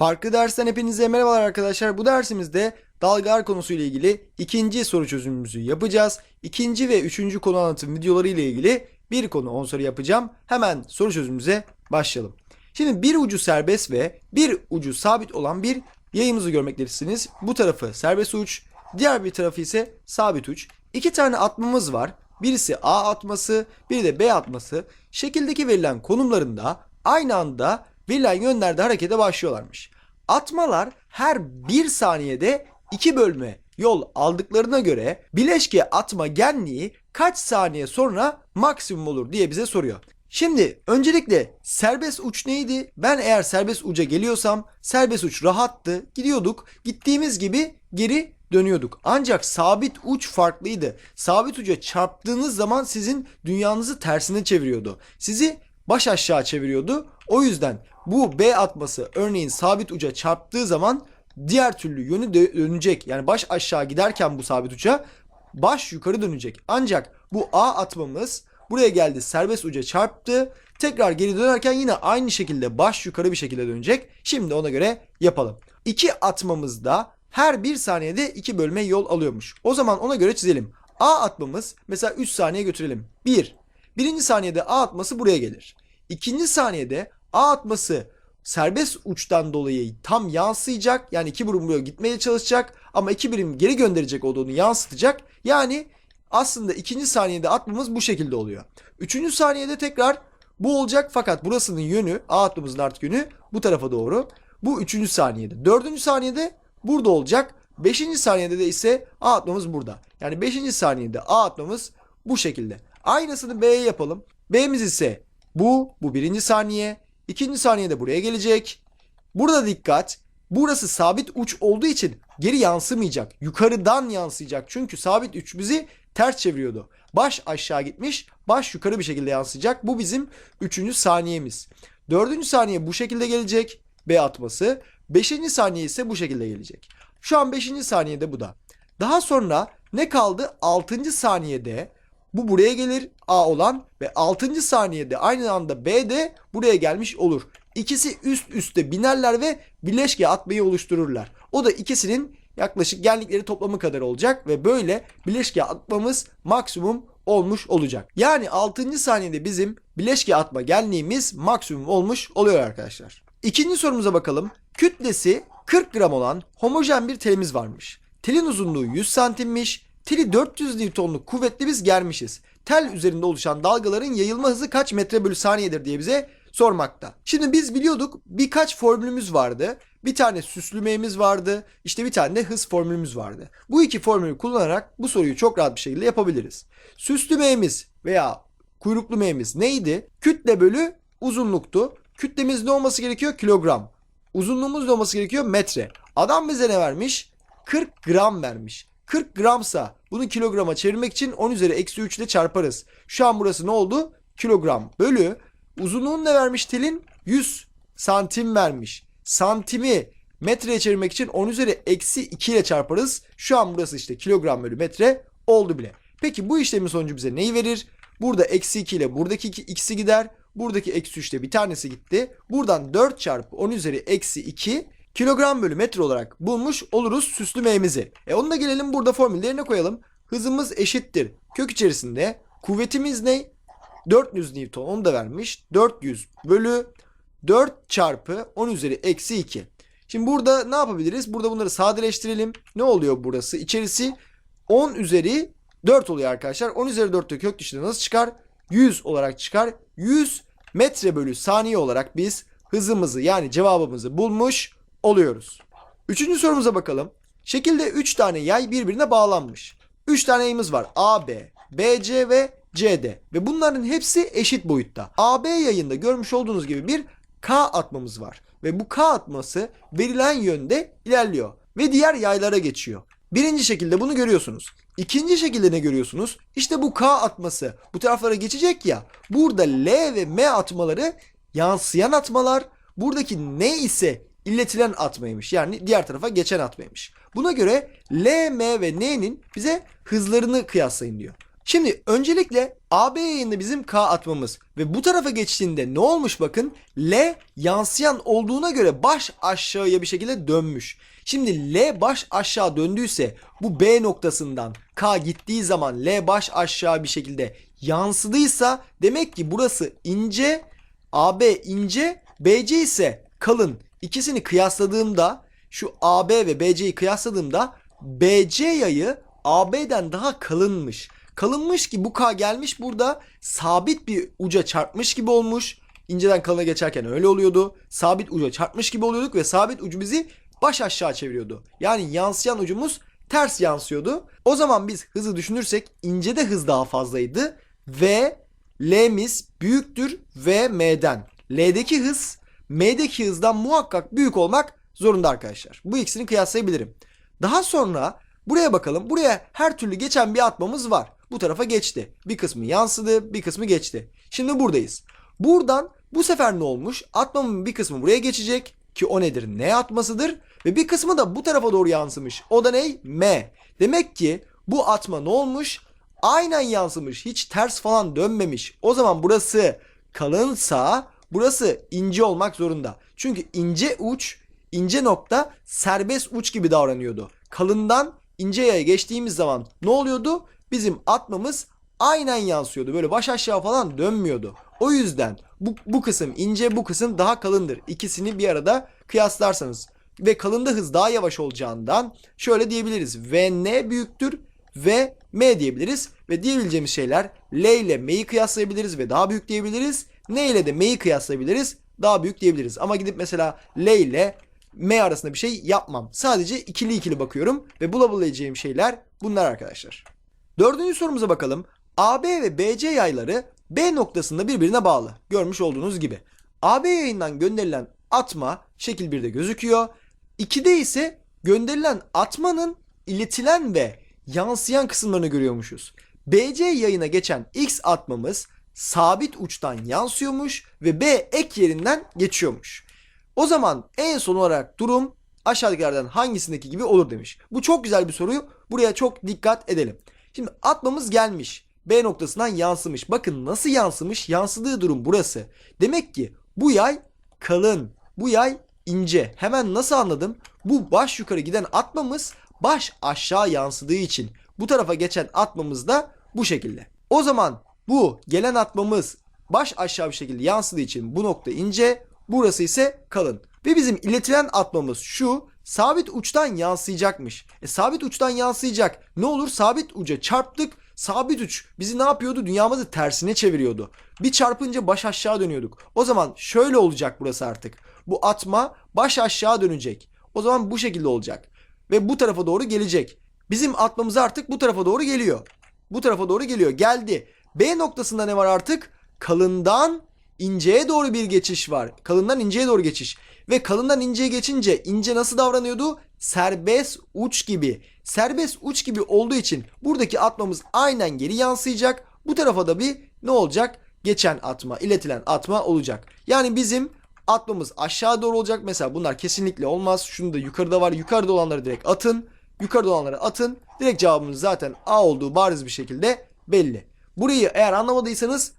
Farklı dersten hepinize merhabalar arkadaşlar. Bu dersimizde dalgalar konusuyla ilgili ikinci soru çözümümüzü yapacağız. İkinci ve üçüncü konu anlatım videoları ile ilgili bir konu 10 soru yapacağım. Hemen soru çözümümüze başlayalım. Şimdi bir ucu serbest ve bir ucu sabit olan bir yayımızı görmektesiniz. Bu tarafı serbest uç, diğer bir tarafı ise sabit uç. İki tane atmamız var. Birisi A atması, biri de B atması. Şekildeki verilen konumlarında aynı anda verilen yönlerde harekete başlıyorlarmış. Atmalar her bir saniyede iki bölme yol aldıklarına göre bileşke atma genliği kaç saniye sonra maksimum olur diye bize soruyor. Şimdi öncelikle serbest uç neydi? Ben eğer serbest uca geliyorsam serbest uç rahattı. Gidiyorduk. Gittiğimiz gibi geri dönüyorduk. Ancak sabit uç farklıydı. Sabit uca çarptığınız zaman sizin dünyanızı tersine çeviriyordu. Sizi baş aşağı çeviriyordu. O yüzden bu B atması örneğin sabit uca çarptığı zaman diğer türlü yönü dö- dönecek. Yani baş aşağı giderken bu sabit uca baş yukarı dönecek. Ancak bu A atmamız buraya geldi serbest uca çarptı. Tekrar geri dönerken yine aynı şekilde baş yukarı bir şekilde dönecek. Şimdi ona göre yapalım. İki atmamızda her bir saniyede iki bölme yol alıyormuş. O zaman ona göre çizelim. A atmamız mesela 3 saniye götürelim. 1. Birinci saniyede A atması buraya gelir. İkinci saniyede A atması serbest uçtan dolayı tam yansıyacak. Yani iki birim buraya gitmeye çalışacak. Ama iki birim geri gönderecek olduğunu yansıtacak. Yani aslında ikinci saniyede atmamız bu şekilde oluyor. Üçüncü saniyede tekrar bu olacak fakat burasının yönü A atmamızın artık yönü bu tarafa doğru. Bu üçüncü saniyede. Dördüncü saniyede burada olacak. Beşinci saniyede de ise A atmamız burada. Yani beşinci saniyede A atmamız bu şekilde. Aynısını B'ye yapalım. B'miz ise bu, bu birinci saniye. İkinci saniyede buraya gelecek. Burada dikkat. Burası sabit uç olduğu için geri yansımayacak. Yukarıdan yansıyacak. Çünkü sabit uç bizi ters çeviriyordu. Baş aşağı gitmiş, baş yukarı bir şekilde yansıyacak. Bu bizim üçüncü saniyemiz. Dördüncü saniye bu şekilde gelecek. B atması. Beşinci saniye ise bu şekilde gelecek. Şu an beşinci saniyede bu da. Daha sonra ne kaldı? Altıncı saniyede bu buraya gelir A olan ve 6. saniyede aynı anda B de buraya gelmiş olur. İkisi üst üste binerler ve bileşke atmayı oluştururlar. O da ikisinin yaklaşık genlikleri toplamı kadar olacak ve böyle bileşke atmamız maksimum olmuş olacak. Yani 6. saniyede bizim bileşke atma genliğimiz maksimum olmuş oluyor arkadaşlar. İkinci sorumuza bakalım. Kütlesi 40 gram olan homojen bir telimiz varmış. Telin uzunluğu 100 santimmiş. Teli 400 Newton'luk kuvvetli biz germişiz. Tel üzerinde oluşan dalgaların yayılma hızı kaç metre bölü saniyedir diye bize sormakta. Şimdi biz biliyorduk birkaç formülümüz vardı. Bir tane süslümeyimiz vardı. İşte bir tane de hız formülümüz vardı. Bu iki formülü kullanarak bu soruyu çok rahat bir şekilde yapabiliriz. Süslümeyimiz veya kuyruklu meyimiz neydi? Kütle bölü uzunluktu. Kütlemiz ne olması gerekiyor? Kilogram. Uzunluğumuz ne olması gerekiyor? Metre. Adam bize ne vermiş? 40 gram vermiş. 40 gramsa bunu kilograma çevirmek için 10 üzeri eksi 3 ile çarparız. Şu an burası ne oldu? Kilogram bölü uzunluğunu ne vermiş telin? 100 santim vermiş. Santimi metreye çevirmek için 10 üzeri eksi 2 ile çarparız. Şu an burası işte kilogram bölü metre oldu bile. Peki bu işlemin sonucu bize neyi verir? Burada eksi 2 ile buradaki iki- ikisi gider. Buradaki eksi 3 ile bir tanesi gitti. Buradan 4 çarpı 10 üzeri eksi 2 kilogram bölü metre olarak bulmuş oluruz süslü meyimizi. E onu da gelelim burada formüllerine koyalım. Hızımız eşittir. Kök içerisinde kuvvetimiz ne? 400 Newton onu da vermiş. 400 bölü 4 çarpı 10 üzeri eksi 2. Şimdi burada ne yapabiliriz? Burada bunları sadeleştirelim. Ne oluyor burası? İçerisi 10 üzeri 4 oluyor arkadaşlar. 10 üzeri 4 de kök dışında nasıl çıkar? 100 olarak çıkar. 100 metre bölü saniye olarak biz hızımızı yani cevabımızı bulmuş oluyoruz. Üçüncü sorumuza bakalım. Şekilde 3 tane yay birbirine bağlanmış. 3 tane yayımız var. AB, BC ve CD. Ve bunların hepsi eşit boyutta. AB yayında görmüş olduğunuz gibi bir K atmamız var. Ve bu K atması verilen yönde ilerliyor. Ve diğer yaylara geçiyor. Birinci şekilde bunu görüyorsunuz. İkinci şekilde ne görüyorsunuz? İşte bu K atması bu taraflara geçecek ya. Burada L ve M atmaları yansıyan atmalar. Buradaki N ise iletilen atmaymış. Yani diğer tarafa geçen atmaymış. Buna göre L, M ve N'nin bize hızlarını kıyaslayın diyor. Şimdi öncelikle AB yayında bizim K atmamız ve bu tarafa geçtiğinde ne olmuş bakın L yansıyan olduğuna göre baş aşağıya bir şekilde dönmüş. Şimdi L baş aşağı döndüyse bu B noktasından K gittiği zaman L baş aşağı bir şekilde yansıdıysa demek ki burası ince AB ince BC ise kalın. İkisini kıyasladığımda şu AB ve BC'yi kıyasladığımda BC yayı AB'den daha kalınmış. Kalınmış ki bu K gelmiş burada sabit bir uca çarpmış gibi olmuş. İnceden kalına geçerken öyle oluyordu. Sabit uca çarpmış gibi oluyorduk ve sabit ucu bizi baş aşağı çeviriyordu. Yani yansıyan ucumuz ters yansıyordu. O zaman biz hızı düşünürsek incede hız daha fazlaydı ve L'miz büyüktür V M'den. L'deki hız M'deki hızdan muhakkak büyük olmak zorunda arkadaşlar. Bu ikisini kıyaslayabilirim. Daha sonra buraya bakalım. Buraya her türlü geçen bir atmamız var. Bu tarafa geçti. Bir kısmı yansıdı, bir kısmı geçti. Şimdi buradayız. Buradan bu sefer ne olmuş? Atmamın bir kısmı buraya geçecek ki o nedir? Ne atmasıdır? Ve bir kısmı da bu tarafa doğru yansımış. O da ne? M. Demek ki bu atma ne olmuş? Aynen yansımış. Hiç ters falan dönmemiş. O zaman burası kalınsa burası ince olmak zorunda. Çünkü ince uç, ince nokta serbest uç gibi davranıyordu. Kalından ince yaya geçtiğimiz zaman ne oluyordu? Bizim atmamız aynen yansıyordu. Böyle baş aşağı falan dönmüyordu. O yüzden bu, bu kısım ince bu kısım daha kalındır. İkisini bir arada kıyaslarsanız. Ve kalında hız daha yavaş olacağından şöyle diyebiliriz. VN büyüktür ve M diyebiliriz. Ve diyebileceğimiz şeyler L ile M'yi kıyaslayabiliriz ve daha büyük diyebiliriz. N ile de M'yi kıyaslayabiliriz. Daha büyük diyebiliriz. Ama gidip mesela L ile M arasında bir şey yapmam. Sadece ikili ikili bakıyorum ve bulabileceğim şeyler bunlar arkadaşlar. Dördüncü sorumuza bakalım. AB ve BC yayları B noktasında birbirine bağlı. Görmüş olduğunuz gibi. AB yayından gönderilen atma şekil 1'de gözüküyor. 2'de ise gönderilen atmanın iletilen ve yansıyan kısımlarını görüyormuşuz. BC yayına geçen X atmamız sabit uçtan yansıyormuş ve B ek yerinden geçiyormuş. O zaman en son olarak durum aşağıdakilerden hangisindeki gibi olur demiş. Bu çok güzel bir soruyu. Buraya çok dikkat edelim. Şimdi atmamız gelmiş. B noktasından yansımış. Bakın nasıl yansımış? Yansıdığı durum burası. Demek ki bu yay kalın. Bu yay ince. Hemen nasıl anladım? Bu baş yukarı giden atmamız baş aşağı yansıdığı için. Bu tarafa geçen atmamız da bu şekilde. O zaman bu gelen atmamız baş aşağı bir şekilde yansıdığı için bu nokta ince. Burası ise kalın. Ve bizim iletilen atmamız şu sabit uçtan yansıyacakmış. E sabit uçtan yansıyacak. Ne olur sabit uca çarptık. Sabit uç bizi ne yapıyordu? Dünyamızı tersine çeviriyordu. Bir çarpınca baş aşağı dönüyorduk. O zaman şöyle olacak burası artık. Bu atma baş aşağı dönecek. O zaman bu şekilde olacak. Ve bu tarafa doğru gelecek. Bizim atmamız artık bu tarafa doğru geliyor. Bu tarafa doğru geliyor. Geldi. B noktasında ne var artık? Kalından inceye doğru bir geçiş var. Kalından inceye doğru geçiş. Ve kalından inceye geçince ince nasıl davranıyordu? Serbest uç gibi. Serbest uç gibi olduğu için buradaki atmamız aynen geri yansıyacak. Bu tarafa da bir ne olacak? Geçen atma, iletilen atma olacak. Yani bizim atmamız aşağı doğru olacak. Mesela bunlar kesinlikle olmaz. Şunu da yukarıda var. Yukarıda olanları direkt atın. Yukarıda olanları atın. Direkt cevabımız zaten A olduğu bariz bir şekilde belli. Burayı eğer anlamadıysanız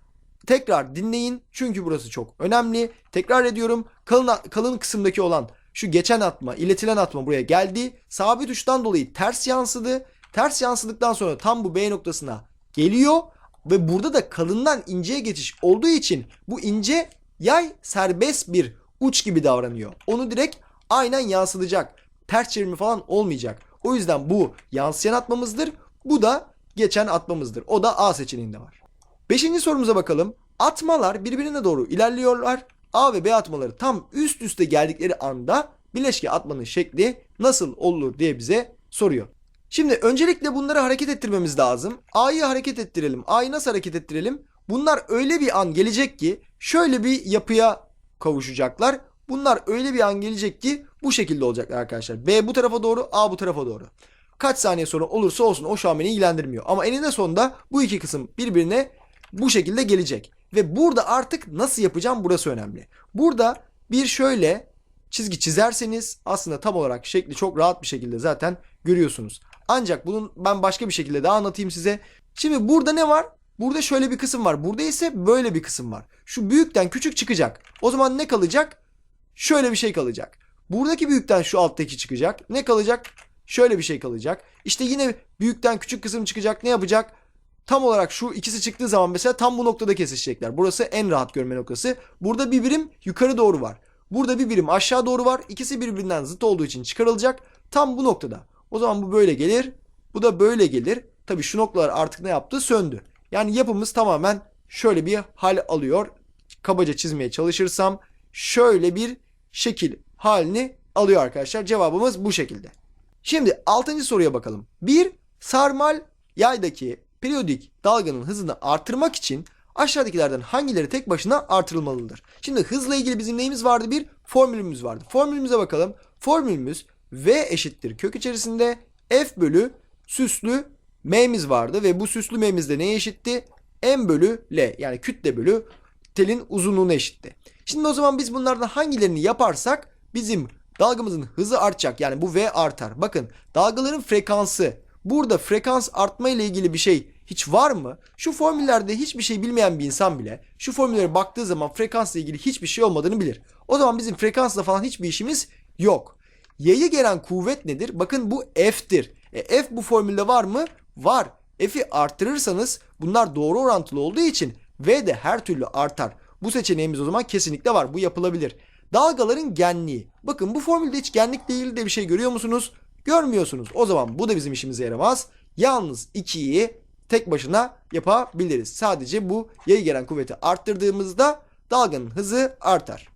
tekrar dinleyin. Çünkü burası çok önemli. Tekrar ediyorum. Kalın, kalın kısımdaki olan şu geçen atma, iletilen atma buraya geldi. Sabit uçtan dolayı ters yansıdı. Ters yansıdıktan sonra tam bu B noktasına geliyor. Ve burada da kalından inceye geçiş olduğu için bu ince yay serbest bir uç gibi davranıyor. Onu direkt aynen yansıtacak. Ters çevirme falan olmayacak. O yüzden bu yansıyan atmamızdır. Bu da geçen atmamızdır. O da A seçeneğinde var. Beşinci sorumuza bakalım. Atmalar birbirine doğru ilerliyorlar. A ve B atmaları tam üst üste geldikleri anda bileşke atmanın şekli nasıl olur diye bize soruyor. Şimdi öncelikle bunları hareket ettirmemiz lazım. A'yı hareket ettirelim. A'yı nasıl hareket ettirelim? Bunlar öyle bir an gelecek ki şöyle bir yapıya kavuşacaklar. Bunlar öyle bir an gelecek ki bu şekilde olacaklar arkadaşlar. B bu tarafa doğru, A bu tarafa doğru. Kaç saniye sonra olursa olsun o şu an beni ilgilendirmiyor. Ama eninde sonunda bu iki kısım birbirine bu şekilde gelecek. Ve burada artık nasıl yapacağım burası önemli. Burada bir şöyle çizgi çizerseniz aslında tam olarak şekli çok rahat bir şekilde zaten görüyorsunuz. Ancak bunun ben başka bir şekilde daha anlatayım size. Şimdi burada ne var? Burada şöyle bir kısım var. Burada ise böyle bir kısım var. Şu büyükten küçük çıkacak. O zaman ne kalacak? Şöyle bir şey kalacak. Buradaki büyükten şu alttaki çıkacak. Ne kalacak? Şöyle bir şey kalacak. İşte yine büyükten küçük kısım çıkacak. Ne yapacak? Tam olarak şu ikisi çıktığı zaman mesela tam bu noktada kesişecekler. Burası en rahat görme noktası. Burada bir birim yukarı doğru var. Burada bir birim aşağı doğru var. İkisi birbirinden zıt olduğu için çıkarılacak. Tam bu noktada. O zaman bu böyle gelir. Bu da böyle gelir. Tabii şu noktalar artık ne yaptı? Söndü. Yani yapımız tamamen şöyle bir hal alıyor. Kabaca çizmeye çalışırsam şöyle bir şekil halini alıyor arkadaşlar. Cevabımız bu şekilde. Şimdi 6. soruya bakalım. Bir sarmal yaydaki periyodik dalganın hızını artırmak için aşağıdakilerden hangileri tek başına artırılmalıdır? Şimdi hızla ilgili bizim neyimiz vardı? Bir formülümüz vardı. Formülümüze bakalım. Formülümüz V eşittir kök içerisinde F bölü süslü M'miz vardı ve bu süslü M'miz de neye eşitti? M bölü L yani kütle bölü telin uzunluğuna eşitti. Şimdi o zaman biz bunlardan hangilerini yaparsak bizim dalgamızın hızı artacak. Yani bu V artar. Bakın dalgaların frekansı. Burada frekans artma ile ilgili bir şey hiç var mı? Şu formüllerde hiçbir şey bilmeyen bir insan bile şu formüllere baktığı zaman frekansla ilgili hiçbir şey olmadığını bilir. O zaman bizim frekansla falan hiçbir işimiz yok. Y'ye gelen kuvvet nedir? Bakın bu F'tir. E, F bu formülde var mı? Var. F'i arttırırsanız bunlar doğru orantılı olduğu için V de her türlü artar. Bu seçeneğimiz o zaman kesinlikle var. Bu yapılabilir. Dalgaların genliği. Bakın bu formülde hiç genlikle ilgili de bir şey görüyor musunuz? Görmüyorsunuz. O zaman bu da bizim işimize yaramaz. Yalnız 2'yi tek başına yapabiliriz. Sadece bu yayı gelen kuvveti arttırdığımızda dalganın hızı artar.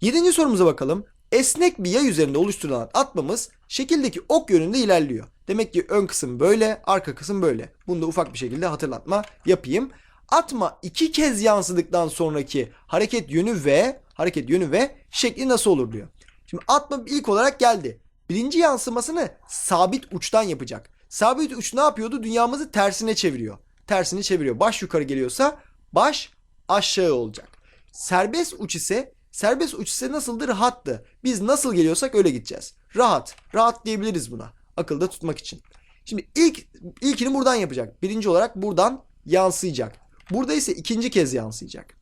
Yedinci sorumuza bakalım. Esnek bir yay üzerinde oluşturulan atmamız şekildeki ok yönünde ilerliyor. Demek ki ön kısım böyle, arka kısım böyle. Bunu da ufak bir şekilde hatırlatma yapayım. Atma iki kez yansıdıktan sonraki hareket yönü ve hareket yönü ve şekli nasıl olur diyor. Şimdi atma ilk olarak geldi. Birinci yansımasını sabit uçtan yapacak. Sabit uç ne yapıyordu? Dünyamızı tersine çeviriyor. Tersini çeviriyor. Baş yukarı geliyorsa baş aşağı olacak. Serbest uç ise serbest uç ise nasıldır? Rahattı. Biz nasıl geliyorsak öyle gideceğiz. Rahat. Rahat diyebiliriz buna. Akılda tutmak için. Şimdi ilk ilkini buradan yapacak. Birinci olarak buradan yansıyacak. Burada ise ikinci kez yansıyacak.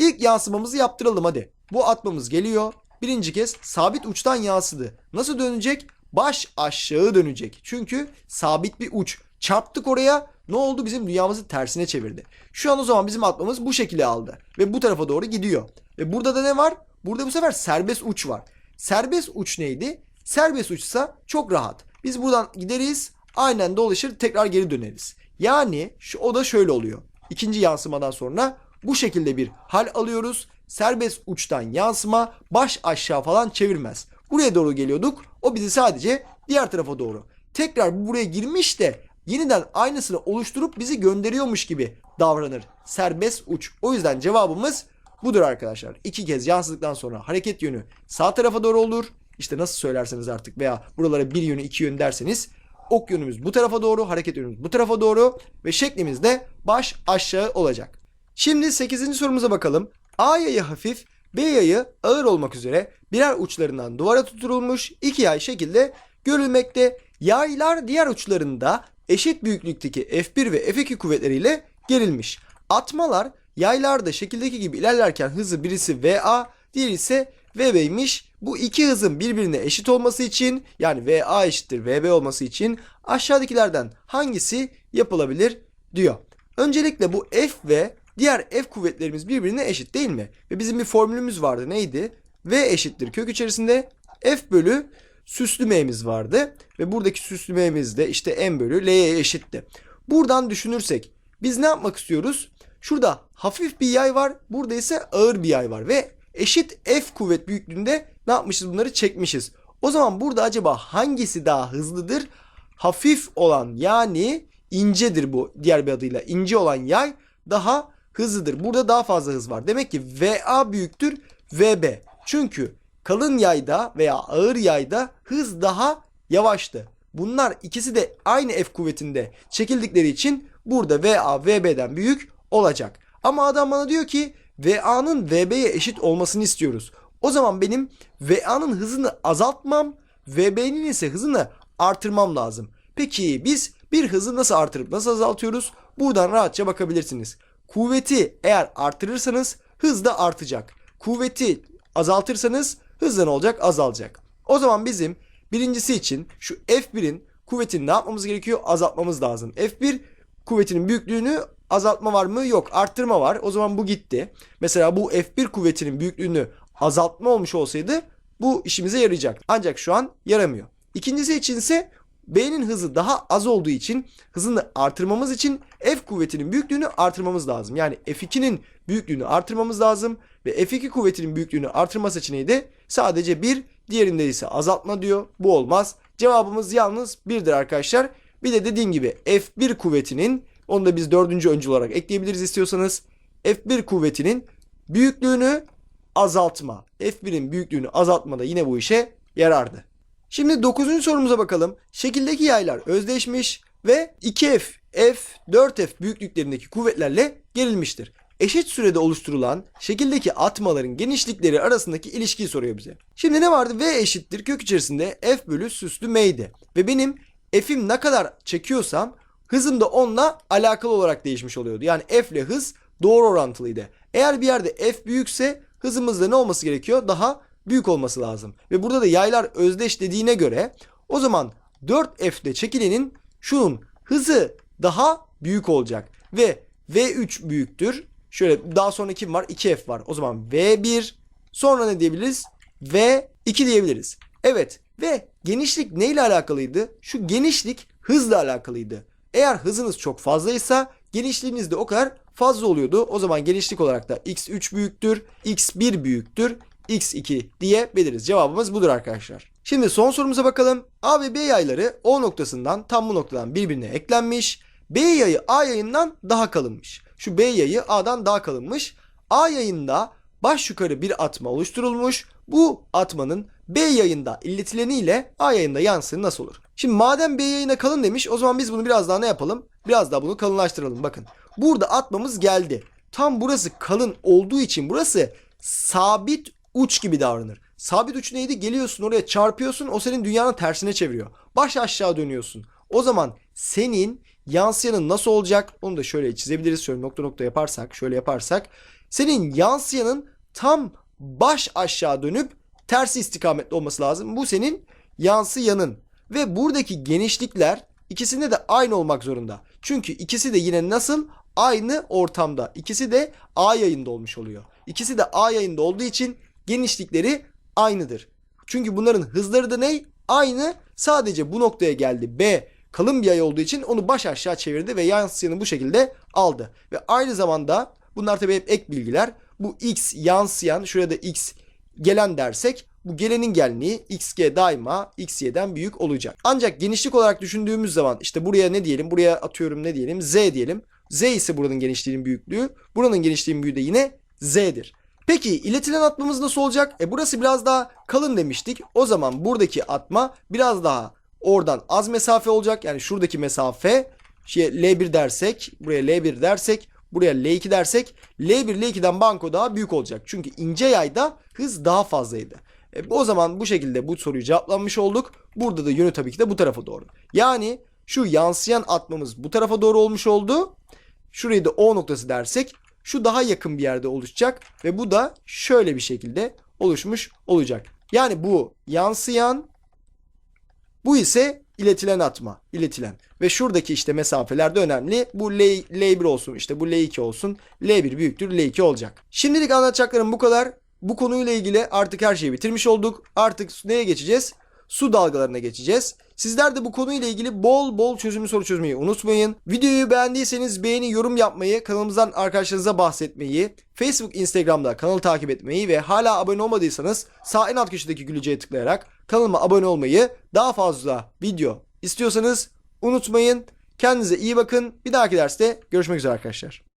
İlk yansımamızı yaptıralım hadi. Bu atmamız geliyor. Birinci kez sabit uçtan yansıdı. Nasıl dönecek? Baş aşağı dönecek. Çünkü sabit bir uç. Çarptık oraya. Ne oldu? Bizim dünyamızı tersine çevirdi. Şu an o zaman bizim atmamız bu şekilde aldı. Ve bu tarafa doğru gidiyor. Ve burada da ne var? Burada bu sefer serbest uç var. Serbest uç neydi? Serbest uçsa çok rahat. Biz buradan gideriz. Aynen dolaşır tekrar geri döneriz. Yani şu o da şöyle oluyor. İkinci yansımadan sonra bu şekilde bir hal alıyoruz. Serbest uçtan yansıma baş aşağı falan çevirmez. Buraya doğru geliyorduk. O bizi sadece diğer tarafa doğru. Tekrar bu buraya girmiş de yeniden aynısını oluşturup bizi gönderiyormuş gibi davranır. Serbest uç. O yüzden cevabımız budur arkadaşlar. İki kez yansıdıktan sonra hareket yönü sağ tarafa doğru olur. İşte nasıl söylerseniz artık veya buralara bir yönü iki yön derseniz ok yönümüz bu tarafa doğru, hareket yönümüz bu tarafa doğru ve şeklimiz de baş aşağı olacak. Şimdi 8. sorumuza bakalım. A yayı hafif, B yayı ağır olmak üzere birer uçlarından duvara tutturulmuş iki yay şekilde görülmekte. Yaylar diğer uçlarında eşit büyüklükteki F1 ve F2 kuvvetleriyle gerilmiş. Atmalar yaylarda şekildeki gibi ilerlerken hızı birisi VA, diğeri ise VB'ymiş. Bu iki hızın birbirine eşit olması için yani VA eşittir VB olması için aşağıdakilerden hangisi yapılabilir diyor. Öncelikle bu F ve diğer F kuvvetlerimiz birbirine eşit değil mi? Ve bizim bir formülümüz vardı neydi? V eşittir kök içerisinde F bölü süslü M'miz vardı. Ve buradaki süslü M'miz de işte M bölü L'ye eşitti. Buradan düşünürsek biz ne yapmak istiyoruz? Şurada hafif bir yay var. Burada ise ağır bir yay var. Ve eşit F kuvvet büyüklüğünde ne yapmışız bunları çekmişiz. O zaman burada acaba hangisi daha hızlıdır? Hafif olan yani incedir bu diğer bir adıyla. ince olan yay daha hızlıdır. Burada daha fazla hız var. Demek ki VA büyüktür VB. Çünkü kalın yayda veya ağır yayda hız daha yavaştı. Bunlar ikisi de aynı F kuvvetinde çekildikleri için burada VA VB'den büyük olacak. Ama adam bana diyor ki VA'nın VB'ye eşit olmasını istiyoruz. O zaman benim VA'nın hızını azaltmam, VB'nin ise hızını artırmam lazım. Peki biz bir hızı nasıl artırıp nasıl azaltıyoruz? Buradan rahatça bakabilirsiniz. Kuvveti eğer artırırsanız hız da artacak. Kuvveti azaltırsanız hız ne olacak? Azalacak. O zaman bizim birincisi için şu F1'in kuvvetini ne yapmamız gerekiyor? Azaltmamız lazım. F1 kuvvetinin büyüklüğünü azaltma var mı? Yok. Arttırma var. O zaman bu gitti. Mesela bu F1 kuvvetinin büyüklüğünü azaltma olmuş olsaydı bu işimize yarayacak. Ancak şu an yaramıyor. İkincisi için ise B'nin hızı daha az olduğu için hızını artırmamız için F kuvvetinin büyüklüğünü artırmamız lazım. Yani F2'nin büyüklüğünü artırmamız lazım ve F2 kuvvetinin büyüklüğünü artırma seçeneği de sadece bir, diğerinde ise azaltma diyor. Bu olmaz. Cevabımız yalnız birdir arkadaşlar. Bir de dediğim gibi F1 kuvvetinin onu da biz dördüncü öncül olarak ekleyebiliriz istiyorsanız. F1 kuvvetinin büyüklüğünü azaltma. F1'in büyüklüğünü azaltma da yine bu işe yarardı. Şimdi 9. sorumuza bakalım. Şekildeki yaylar özdeşmiş ve 2F, F, 4F büyüklüklerindeki kuvvetlerle gerilmiştir. Eşit sürede oluşturulan şekildeki atmaların genişlikleri arasındaki ilişkiyi soruyor bize. Şimdi ne vardı? V eşittir kök içerisinde F bölü süslü M'ydi. Ve benim F'im ne kadar çekiyorsam hızım da onunla alakalı olarak değişmiş oluyordu. Yani F ile hız doğru orantılıydı. Eğer bir yerde F büyükse hızımızda ne olması gerekiyor? Daha büyük olması lazım. Ve burada da yaylar özdeş dediğine göre o zaman 4F'de çekilenin şunun hızı daha büyük olacak. Ve V3 büyüktür. Şöyle daha sonra kim var? 2F var. O zaman V1 sonra ne diyebiliriz? V2 diyebiliriz. Evet ve genişlik neyle alakalıydı? Şu genişlik hızla alakalıydı. Eğer hızınız çok fazlaysa genişliğiniz de o kadar fazla oluyordu. O zaman genişlik olarak da x3 büyüktür, x1 büyüktür, x2 diyebiliriz. Cevabımız budur arkadaşlar. Şimdi son sorumuza bakalım. A ve B yayları O noktasından tam bu noktadan birbirine eklenmiş. B yayı A yayından daha kalınmış. Şu B yayı A'dan daha kalınmış. A yayında baş yukarı bir atma oluşturulmuş. Bu atmanın B yayında iletileniyle A yayında yansığı nasıl olur? Şimdi madem B yayına kalın demiş o zaman biz bunu biraz daha ne yapalım? Biraz daha bunu kalınlaştıralım. Bakın burada atmamız geldi. Tam burası kalın olduğu için burası sabit uç gibi davranır. Sabit uç neydi? Geliyorsun oraya çarpıyorsun o senin dünyanın tersine çeviriyor. Baş aşağı dönüyorsun. O zaman senin yansıyanın nasıl olacak? Onu da şöyle çizebiliriz. Şöyle nokta nokta yaparsak, şöyle yaparsak. Senin yansıyanın tam baş aşağı dönüp tersi istikametli olması lazım. Bu senin yansıyanın. Ve buradaki genişlikler ikisinde de aynı olmak zorunda. Çünkü ikisi de yine nasıl? Aynı ortamda. İkisi de A yayında olmuş oluyor. İkisi de A yayında olduğu için genişlikleri aynıdır. Çünkü bunların hızları da ne? Aynı. Sadece bu noktaya geldi. B kalın bir yay olduğu için onu baş aşağı çevirdi ve yansıyanı bu şekilde aldı. Ve aynı zamanda bunlar tabii hep ek bilgiler. Bu x yansıyan şurada x gelen dersek bu gelenin genliği xg daima xy'den büyük olacak. Ancak genişlik olarak düşündüğümüz zaman işte buraya ne diyelim? Buraya atıyorum ne diyelim? z diyelim. z ise buranın genişliğinin büyüklüğü. Buranın genişliğinin büyüğü de yine z'dir. Peki iletilen atmamız nasıl olacak? E burası biraz daha kalın demiştik. O zaman buradaki atma biraz daha oradan az mesafe olacak. Yani şuradaki mesafe şey L1 dersek, buraya L1 dersek, buraya L2 dersek L1 L2'den banko daha büyük olacak. Çünkü ince yayda hız daha fazlaydı. E, o zaman bu şekilde bu soruyu cevaplanmış olduk. Burada da yönü tabii ki de bu tarafa doğru. Yani şu yansıyan atmamız bu tarafa doğru olmuş oldu. Şurayı da O noktası dersek şu daha yakın bir yerde oluşacak ve bu da şöyle bir şekilde oluşmuş olacak. Yani bu yansıyan bu ise iletilen atma, iletilen. Ve şuradaki işte mesafeler de önemli. Bu L, L1 olsun, işte bu L2 olsun. L1 büyüktür, L2 olacak. Şimdilik anlatacaklarım bu kadar. Bu konuyla ilgili artık her şeyi bitirmiş olduk. Artık neye geçeceğiz? Su dalgalarına geçeceğiz. Sizler de bu konuyla ilgili bol bol çözümlü soru çözmeyi unutmayın. Videoyu beğendiyseniz beğeni, yorum yapmayı, kanalımızdan arkadaşlarınıza bahsetmeyi, Facebook, Instagram'da kanalı takip etmeyi ve hala abone olmadıysanız sağ en alt köşedeki gülücüğe tıklayarak kanalıma abone olmayı, daha fazla video istiyorsanız unutmayın. Kendinize iyi bakın. Bir dahaki derste görüşmek üzere arkadaşlar.